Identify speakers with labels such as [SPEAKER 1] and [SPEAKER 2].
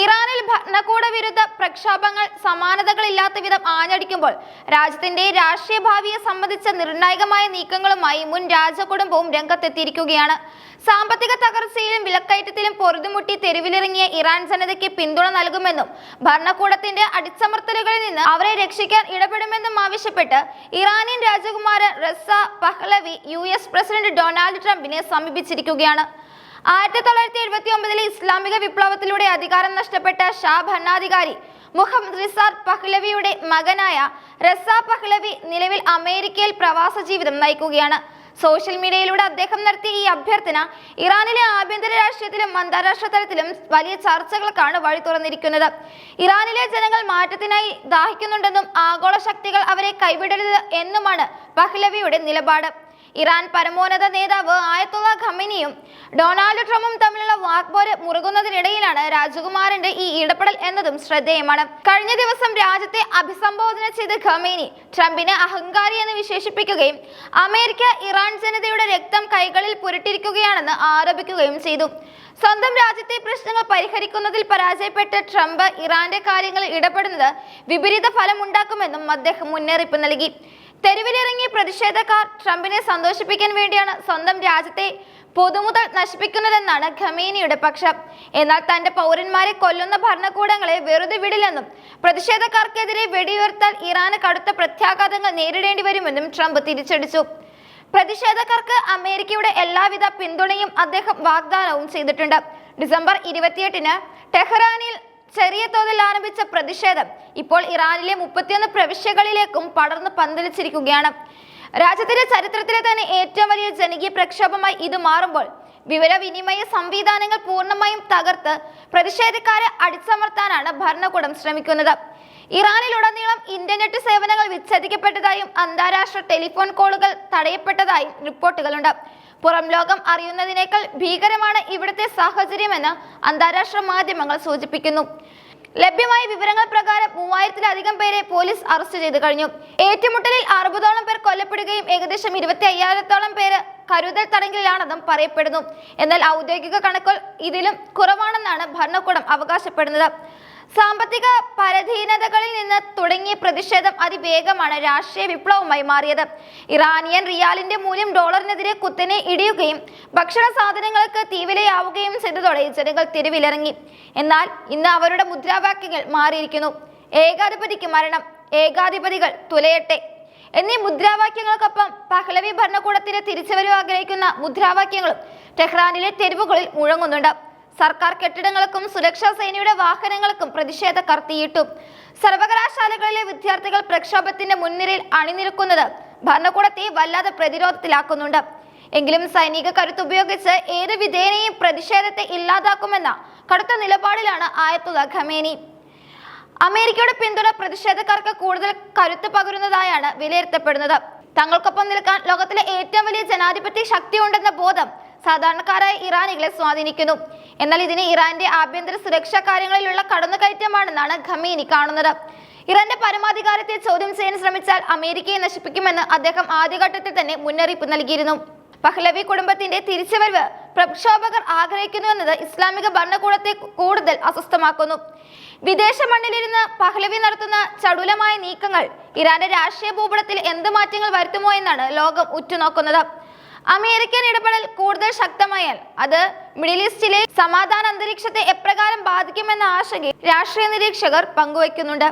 [SPEAKER 1] ഇറാനിൽ ഭരണകൂട വിരുദ്ധ പ്രക്ഷോഭങ്ങൾ സമാനതകളില്ലാത്ത വിധം ആഞ്ഞടിക്കുമ്പോൾ രാജ്യത്തിന്റെ രാഷ്ട്രീയ ഭാവിയെ സംബന്ധിച്ച നിർണായകമായ നീക്കങ്ങളുമായി മുൻ രാജകുടുംബവും രംഗത്തെത്തിയിരിക്കുകയാണ്. സാമ്പത്തിക തകർച്ചയിലും വിലക്കയറ്റത്തിലും പൊറുതുമുട്ടി തെരുവിലിറങ്ങിയ ഇറാൻ ജനതയ്ക്ക് പിന്തുണ നൽകുമെന്നും ഭരണകൂടത്തിന്റെ അടിച്ചമർത്തലുകളിൽ നിന്ന് അവരെ രക്ഷിക്കാൻ ഇടപെടുമെന്നും ആവശ്യപ്പെട്ട് ഇറാനിയൻ രാജകുമാരൻ Reza Pahlavi U president Donald ട്രംപിനെ സമീപിച്ചിരിക്കുകയാണ്. ആയിരത്തി തൊള്ളായിരത്തി എഴുപത്തി ഒമ്പതിലെ ഇസ്ലാമിക വിപ്ലവത്തിലൂടെ അധികാരം നഷ്ടപ്പെട്ട ഷാ ഭരണാധികാരി മുഹമ്മദ് റിസാർ പഹ്ലവിയുടെ മകനായ റസ പഹ്ലവി നിലവിൽ അമേരിക്കയിൽ പ്രവാസ ജീവിതം നയിക്കുകയാണ്. സോഷ്യൽ മീഡിയയിലൂടെ അദ്ദേഹം നടത്തിയ ഈ അഭ്യർത്ഥന ഇറാനിലെ ആഭ്യന്തര രാഷ്ട്രീയത്തിലും അന്താരാഷ്ട്ര തലത്തിലും വലിയ ചർച്ചകൾക്കാണ് വഴി തുറന്നിരിക്കുന്നത്. ഇറാനിലെ ജനങ്ങൾ മാറ്റത്തിനായി ദാഹിക്കുന്നുണ്ടെന്നും ആഗോള ശക്തികൾ അവരെ കൈവിടരുത് എന്നുമാണ് പഹ്ലവിയുടെ നിലപാട്. ഇറാൻ പരമോന്നത നേതാവ് ആയത്തുള്ള ഖമിനിയും ഡൊണാൾഡ് ട്രംപും തമ്മിലുള്ള വാക്പോര് മുറുകുന്നതിനിടയിലാണ് രാജകുമാറിന്റെ ഈ ഇടപെടൽ എന്നതും ശ്രദ്ധേയമാണ്. കഴിഞ്ഞ ദിവസം രാജ്യത്തെ അഭിസംബോധന ചെയ്ത ഖമീനി ട്രംപിനെ അഹങ്കാരി എന്ന് വിശേഷിപ്പിക്കുകയും അമേരിക്ക ഇറാൻ ജനതയുടെ രക്തം കൈകളിൽ പുരട്ടിരിക്കുകയാണെന്ന് ആരോപിക്കുകയും ചെയ്തു. സ്വന്തം രാജ്യത്തെ പ്രശ്നങ്ങൾ പരിഹരിക്കുന്നതിൽ പരാജയപ്പെട്ട ട്രംപ് ഇറാന്റെ കാര്യങ്ങളിൽ ഇടപെടുന്നത് വിപരീത ഫലമുണ്ടാക്കുമെന്നും അദ്ദേഹം മുന്നറിയിപ്പ് നൽകി. തെരുവിലിറങ്ങിയ പ്രതിഷേധക്കാർ ട്രംപിനെ സന്തോഷിപ്പിക്കാൻ വേണ്ടിയാണ് സ്വന്തം രാജ്യത്തെ പൊതുമുതൽ നശിപ്പിക്കുന്നതെന്നാണ് ഖമേനിയുടെ പക്ഷം. എന്നാൽ തന്റെ പൗരന്മാരെ കൊല്ലുന്ന ഭരണകൂടങ്ങളെ വെറുതെ വിടില്ലെന്നും പ്രതിഷേധക്കാർക്കെതിരെ വെടിയുയർത്താൽ ഇറാന് കടുത്ത പ്രത്യാഘാതങ്ങൾ നേരിടേണ്ടി വരുമെന്നും ട്രംപ് തിരിച്ചടിച്ചു. പ്രതിഷേധക്കാർക്ക് അമേരിക്കയുടെ എല്ലാവിധ പിന്തുണയും അദ്ദേഹം വാഗ്ദാനവും ചെയ്തിട്ടുണ്ട്. ഡിസംബർ ഇരുപത്തിയെട്ടിന് ടെഹ്റാനിൽ ചെറിയ തോതിൽ ആരംഭിച്ച പ്രതിഷേധം ഇപ്പോൾ ഇറാനിലെ മുപ്പത്തിയൊന്ന് പ്രവിശ്യകളിലേക്കും പടർന്ന് പന്തലിച്ചിരിക്കുകയാണ്. രാജ്യത്തിന്റെ ചരിത്രത്തിലെ തന്നെ ഏറ്റവും വലിയ ജനകീയ പ്രക്ഷോഭമായി ഇത് മാറുമ്പോൾ വിവരവിനിമയ സംവിധാനങ്ങൾ പൂർണമായും തകർത്ത് പ്രതിഷേധക്കാരെ അടിച്ചമർത്താനാണ് ഭരണകൂടം ശ്രമിക്കുന്നത്. ഇറാനിലുടനീളം ഇന്റർനെറ്റ് സേവനങ്ങൾ വിച്ഛേദിക്കപ്പെട്ടതായും അന്താരാഷ്ട്ര ടെലിഫോൺ കോളുകൾ തടയപ്പെട്ടതായും റിപ്പോർട്ടുകളുണ്ട്. പുറം ലോകം അറിയുന്നതിനേക്കാൾ ഭീകരമാണ് ഇവിടുത്തെ സാഹചര്യമെന്ന് അന്താരാഷ്ട്ര മാധ്യമങ്ങൾ സൂചിപ്പിക്കുന്നു. ലഭ്യമായ വിവരങ്ങൾ പ്രകാരം മൂവായിരത്തിലധികം പേരെ പോലീസ് അറസ്റ്റ് ചെയ്തു കഴിഞ്ഞു. ഏറ്റുമുട്ടലിൽ അറുപതോളം പേർ കൊല്ലപ്പെടുകയും ഏകദേശം ഇരുപത്തി അയ്യായിരത്തോളം പേര് കരുതൽ തടങ്കലിലാണെന്നും പറയപ്പെടുന്നു. എന്നാൽ ഔദ്യോഗിക കണക്കുകൾ ഇതിലും കുറവാണെന്നാണ് ഭരണകൂടം അവകാശപ്പെടുന്നത്. സാമ്പത്തിക പരധീനതകളിൽ നിന്ന് തുടങ്ങിയ പ്രതിഷേധം അതിവേഗമാണ് രാഷ്ട്രീയ വിപ്ലവമായി മാറിയത്. ഇറാനിയൻ റിയാലിന്റെ മൂല്യം ഡോളറിനെതിരെ കുത്തനെ ഇടിയുകയും ഭക്ഷണ സാധനങ്ങൾക്ക് തീവിലയാവുകയും ചെയ്തതോടെ ജനങ്ങൾ തെരുവിലിറങ്ങി. എന്നാൽ ഇന്ന് അവരുടെ മുദ്രാവാക്യങ്ങൾ മാറിയിരിക്കുന്നു. ഏകാധിപതിക്ക് മരണം ഏകാധിപതികൾ തുലയട്ടെ. എന്നീ മുദ്രാവാക്യങ്ങൾക്കൊപ്പം പഹ്ലവി ഭരണകൂടത്തിന് തിരിച്ചുവരവ് ആഗ്രഹിക്കുന്ന മുദ്രാവാക്യങ്ങളും ടെഹ്റാനിലെ തെരുവുകളിൽ മുഴങ്ങുന്നുണ്ട്. സർക്കാർ കെട്ടിടങ്ങൾക്കും സുരക്ഷാ സേനയുടെ വാഹനങ്ങൾക്കും പ്രതിഷേധക്കാർ തീയിട്ടു സർവകലാശാലകളിലെ വിദ്യാർത്ഥികൾ പ്രക്ഷോഭത്തിന്റെ മുൻനിരയിൽ അണിനിരക്കുന്നത് ഭരണകൂടത്തെ വല്ലാതെ പ്രതിരോധത്തിലാക്കുന്നുണ്ട്. എങ്കിലും സൈനിക കരുത്ത് ഉപയോഗിച്ച് ഏത് വിധേനയും പ്രതിഷേധത്തെ ഇല്ലാതാക്കുമെന്ന കടുത്ത നിലപാടിലാണ് ആയത്തുള്ള ഖമേനി അമേരിക്കയുടെ പിന്തുണ പ്രതിഷേധക്കാർക്ക് കൂടുതൽ കരുത്ത് പകരുന്നതായാണ് വിലയിരുത്തപ്പെടുന്നത്. തങ്ങൾക്കൊപ്പം നിൽക്കാൻ ലോകത്തിലെ ഏറ്റവും വലിയ ജനാധിപത്യ ശക്തിയുണ്ടെന്ന ബോധം സാധാരണക്കാരായ ഇറാനികളെ സ്വാധീനിക്കുന്നു. എന്നാൽ ഇതിന് ഇറാന്റെ ആഭ്യന്തര സുരക്ഷാ കാര്യങ്ങളിലുള്ള കടന്നുകയറ്റമാണെന്നാണ് ഖമീനി കാണുന്നത്. ഇറാന്റെ പരമാധികാരത്തെ ചോദ്യം ചെയ്യാൻ ശ്രമിച്ചാൽ അമേരിക്കയെ നശിപ്പിക്കുമെന്ന് അദ്ദേഹം ആദ്യഘട്ടത്തിൽ തന്നെ മുന്നറിയിപ്പ് നൽകിയിരുന്നു. പഹ്ലവി കുടുംബത്തിന്റെ തിരിച്ചുവരവ് പ്രക്ഷോഭകർ ആഗ്രഹിക്കുന്നു എന്നത് ഇസ്ലാമിക ഭരണകൂടത്തെ കൂടുതൽ അസ്വസ്ഥമാക്കുന്നു. വിദേശ മണ്ണിലിരുന്ന് പഹ്ലവി നടത്തുന്ന ചടുലമായ നീക്കങ്ങൾ ഇറാന്റെ രാഷ്ട്രീയ ഭൂപടത്തിൽ എന്ത് മാറ്റങ്ങൾ വരുത്തുമോ എന്നാണ് ലോകം ഉറ്റുനോക്കുന്നത്. അമേരിക്കൻ ഇടപെടൽ കൂടുതൽ ശക്തമായാൽ അത് മിഡിൽ ഈസ്റ്റിലെ സമാധാന അന്തരീക്ഷത്തെ എപ്രകാരം ബാധിക്കുമെന്ന ആശങ്ക രാഷ്ട്രീയ നിരീക്ഷകർ പങ്കുവയ്ക്കുന്നുണ്ട്.